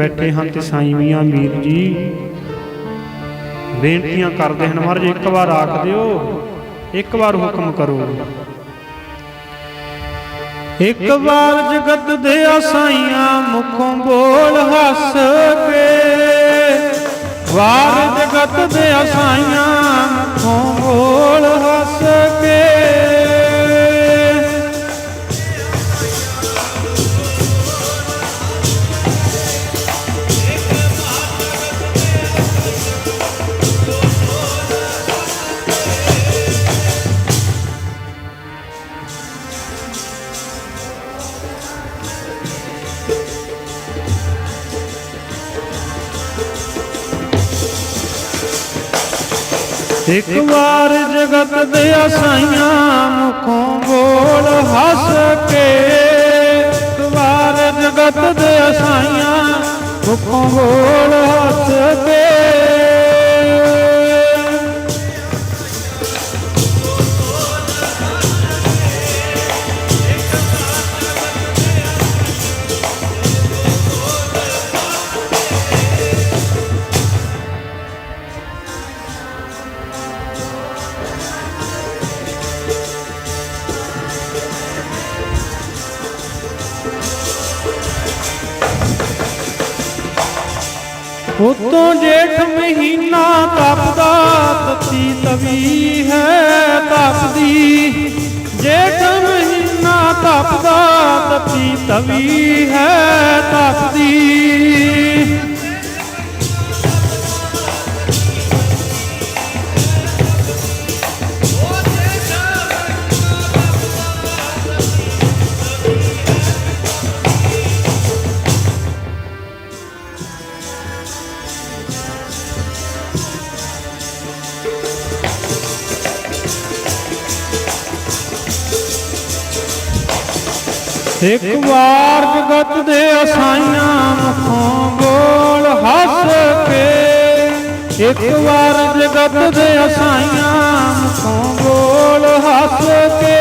ਬੈਠੇ ਹਨ ਤੇ ਸਾਈਂ ਮੀਆਂ ਮੀਰ ਜੀ, ਬੇਨਤੀਆਂ ਕਰਦੇ ਹਨ ਮਹਾਰਾਜ, ਇੱਕ ਵਾਰ ਆਖ ਦਿਓ, ਇੱਕ ਵਾਰ ਹੁਕਮ ਕਰੋ। ਇੱਕ ਵਾਰ ਜਗਤ ਦੇ ਆਸਾਈਆਂ ਮੁਖੋਂ ਬੋਲ ਹੱਸ ਕੇ ਵਾਰ ਜਗਤ ਦੇ ਆਸਾਈਆਂ ਮੁਖੋਂ ਬੋਲ ਇੱਕ ਵਾਰ ਜਗਤ ਦੇ ਆਸਾਈਆਂ ਮੁਖੋਂ ਬੋਲ ਹੱਸ ਕੇ। ਇੱਕ ਵਾਰ ਜਗਤ ਦੇ ਆਸਾਈਆਂ ਮੁਖੋਂ ਬੋਲ ਹੱਸ ਕੇ। ਉਤੋਂ ਜੇਠ ਮਹੀਨਾ ਤਪਦਾ ਤਤੀ ਤਵੀ ਹੈ ਤਪਦੀ। ਜੇਠ ਮਹੀਨਾ ਤਪਦਾ ਤਤੀ ਤਵੀ ਹੈ ਇੱਕ ਵਾਰ ਜਗਤ ਦੇ ਅਸਾਈਆਂ ਮੁਖੋਂ ਬੋਲ ਹੱਸ ਕੇ, ਇੱਕ ਵਾਰ ਜਗਤ ਦੇ ਅਸਾਈਆਂ ਮੁਖੋਂ ਬੋਲ ਹੱਸ ਕੇ